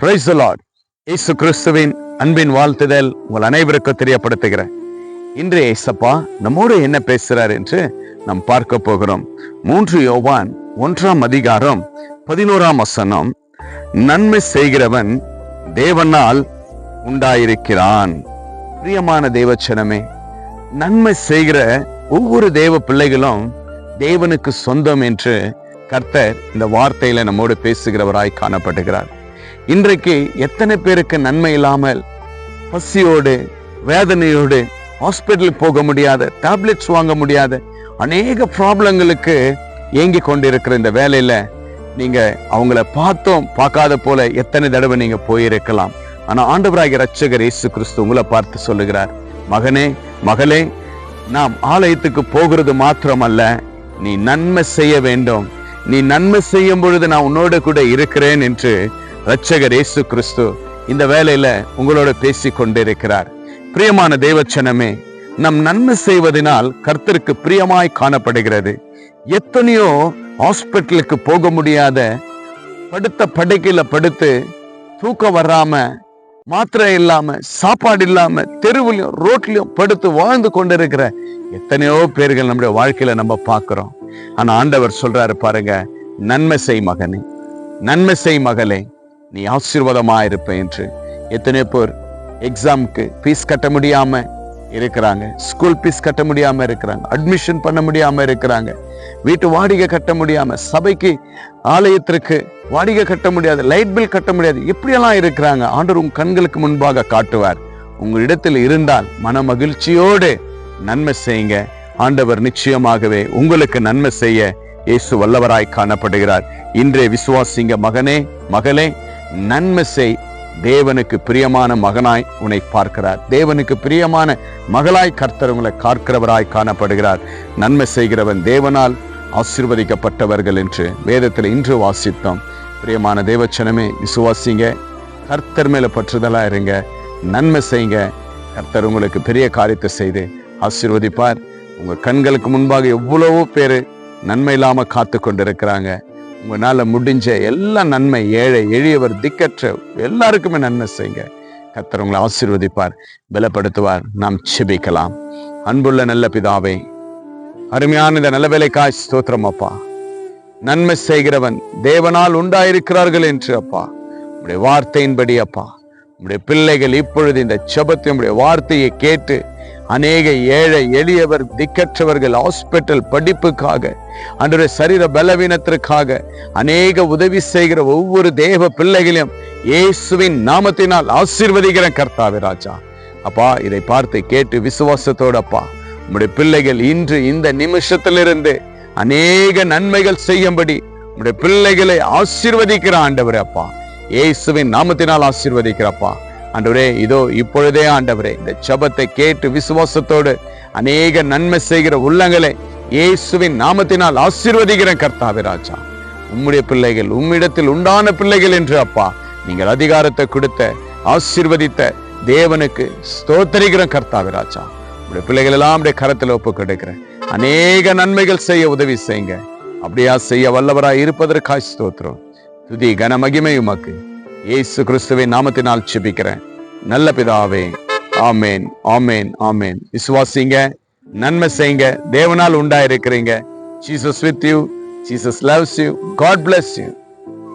Price Lord இயேசு கிறிஸ்துவின் அன்பின் வாழ்த்துதல் உங்கள் அனைவருக்கும் தெரியப்படுத்துகிறேன். இன்று ஏசப்பா நம்மோடு என்ன பேசுறார் என்று நாம் பார்க்க போகிறோம். மூன்று யோவான் ஒன்றாம் அதிகாரம் பதினோராம் வசனம். நன்மை செய்கிறவன் தேவனால் உண்டாயிருக்கிறான். பிரியமான தேவச்சனமே நன்மை செய்கிற ஒவ்வொரு தேவ பிள்ளைகளும் தேவனுக்கு சொந்தம் என்று கர்த்தர் இந்த வார்த்தையில நம்மோடு பேசுகிறவராய் காணப்படுகிறார். இன்றைக்கு எத்தனை பேருக்கு நன்மை இல்லாமல் பசியோடு வேதனையோடு ஹாஸ்பிட்டலுக்கு போக முடியாத டேப்லெட்ஸ் வாங்க முடியாத அநேக ப்ராப்ளங்களுக்கு ஏங்கி கொண்டிருக்கிற இந்த வேலையில நீங்க அவங்கள பார்த்தோம் பார்க்காத போல எத்தனை தடவை நீங்க போயிருக்கலாம். ஆனா ஆண்டவராகிய ரட்சகர் இயேசு கிறிஸ்து உங்களை பார்த்து சொல்லுகிறார் மகனே மகளே நாம் ஆலயத்துக்கு போகிறது மாத்திரமல்ல நீ நன்மை செய்ய வேண்டும். நீ நன்மை செய்யும் பொழுது நான் உன்னோட கூட இருக்கிறேன் என்று ரட்சகர் இயேசு கிறிஸ்து இந்த வேலையில உங்களோட பேசி கொண்டிருக்கிறார் பிரியமான தேவச்சனமே நம் நன்மை செய்வதனால் கர்த்தருக்கு பிரியமாய் காணப்படுகிறது. எத்தனையோ ஹாஸ்பிட்டலுக்கு போக முடியாத படுத்த படுக்கையில படுத்து தூக்கம் வராம மாத்திரை இல்லாம சாப்பாடு இல்லாம தெருவிலையும் ரோட்லயும் படுத்து வாழ்ந்து கொண்டிருக்கிற எத்தனையோ பேர்கள் நம்முடைய வாழ்க்கையில நம்ம பார்க்கிறோம். ஆனா ஆண்டவர் சொல்றாரு பாருங்க நன்மை செய் மகனே நன்மை செய் மகளே. நீ ஆசீர்வாதமா இருப்பேன் என்று எத்தனை பேர் எக்ஸாமுக்கு ஃபீஸ் கட்ட முடியாம இருக்கிறாங்க ஸ்கூல் ஃபீஸ் கட்ட முடியாம இருக்கிறாங்க அட்மிஷன் பண்ண முடியாம இருக்கிறாங்க வீட்டு வாடகை கட்ட முடியாம சபைக்கு ஆலயத்திற்கு வாடகை கட்ட முடியாது லைட் பில் கட்ட முடியாது இப்படியெல்லாம் இருக்கிறாங்க. ஆண்டவர் உங்கள் கண்களுக்கு முன்பாக காட்டுவார். உங்களிடத்தில் இருந்தால் மன மகிழ்ச்சியோடு நன்மை செய்யுங்க. ஆண்டவர் நிச்சயமாகவே உங்களுக்கு நன்மை செய்ய இயேசு வல்லவராய் காணப்படுகிறார். இன்றைய விசுவாசிங்க மகனே மகளே நன்மை செய். தேவனுக்கு பிரியமான மகனாய் உன்னை பார்க்கிறார். தேவனுக்கு பிரியமான மகளாய் கர்த்தர் உங்களை காக்கிறவராய் காணப்படுகிறார். நன்மை செய்கிறவன் தேவனால் ஆசிர்வதிக்கப்பட்டவர்கள் என்று வேதத்தில் இன்று வாசித்தோம். பிரியமான தேவச்சனமே விசுவாசிங்க. கர்த்தர் மேல பற்றுதலா இருங்க. நன்மை செய்யுங்க கர்த்தர் உங்களுக்கு பெரிய காரியத்தை செய்து ஆசிர்வதிப்பார். உங்க கண்களுக்கு முன்பாக எவ்வளவோ பேரு நன்மை இல்லாம காத்து கொண்டிருக்கிறாங்க உங்களால முடிஞ்ச எல்லா நன்மை ஏழை எளியவர் திக்கற்ற எல்லாருக்குமே நன்மை செய்யுங்க. கத்தர் உங்களை ஆசீர்வதிப்பார் பலப்படுத்துவார். நாம் செபிக்கலாம் அன்புள்ள நல்ல பிதாவே அருமையான இந்த நல்ல வேலைக்காய் ஸ்தோத்திரம் அப்பா. நன்மை செய்கிறவன் தேவனால் உண்டாயிருக்கிறார்கள் என்று அப்பா. உடைய வார்த்தையின்படி அப்பா. உடைய பிள்ளைகள் இப்பொழுது இந்த செபத்தை உடைய வார்த்தையை கேட்டு அநேக ஏழை எளியவர் திக்கற்றவர்கள் ஹாஸ்பிட்டல் படிப்புக்காக அன்றைய சரீர பலவீனத்திற்காக அநேக உதவி செய்கிற ஒவ்வொரு தேவ பிள்ளைகளையும் இயேசுவின் நாமத்தினால் ஆசீர்வதிக்கிற கர்த்தாவே ராஜா. அப்பா இதை பார்த்து கேட்டு விசுவாசத்தோட அப்பா உங்களுடைய பிள்ளைகள் இன்று இந்த நிமிஷத்திலிருந்து அநேக நன்மைகள் செய்யும்படி உங்களுடைய பிள்ளைகளை ஆசீர்வதிக்கிற ஆண்டவரே அப்பா. இயேசுவின் நாமத்தினால் ஆசீர்வதிக்கிறப்பா ஆண்டவரே இதோ இப்பொழுதே ஆண்டவரே இந்த ஜெபத்தை கேட்டு விசுவாசத்தோடு அநேக நன்மை செய்கிற உள்ளங்களை இயேசுவின் நாமத்தினால் ஆசீர்வதிக்கிற கர்த்தாவே ராஜா. உம்முடைய பிள்ளைகள் உம்மிடத்தில் உண்டான பிள்ளைகள் என்று அப்பா நீங்கள் அதிகாரத்தை கொடுத்த ஆசீர்வதித்த தேவனுக்கு ஸ்தோத்தரிக்கிற கர்த்தாவே ராஜா. உடைய பிள்ளைகள் எல்லாம் அப்படியே கரத்தில் ஒப்பு கொடுக்கிறேன். அநேக நன்மைகள் செய்ய உதவி செய்யுங்க. அப்படியா செய்ய வல்லவராய் இருப்பதற்காக ஸ்தோத்திரம். துதி கன மகிமை உமக்கு. இயேசு கிறிஸ்துவின் நாமத்தினால் செபிக்கிறேன். நல்ல பிதாவே ஆமேன் ஆமேன் ஆமேன். விசுவாசிங்க நன்மை செய்யுங்க. தேவனால் உண்டாயிருக்கிறீங்க. Jesus with you Jesus loves you God bless you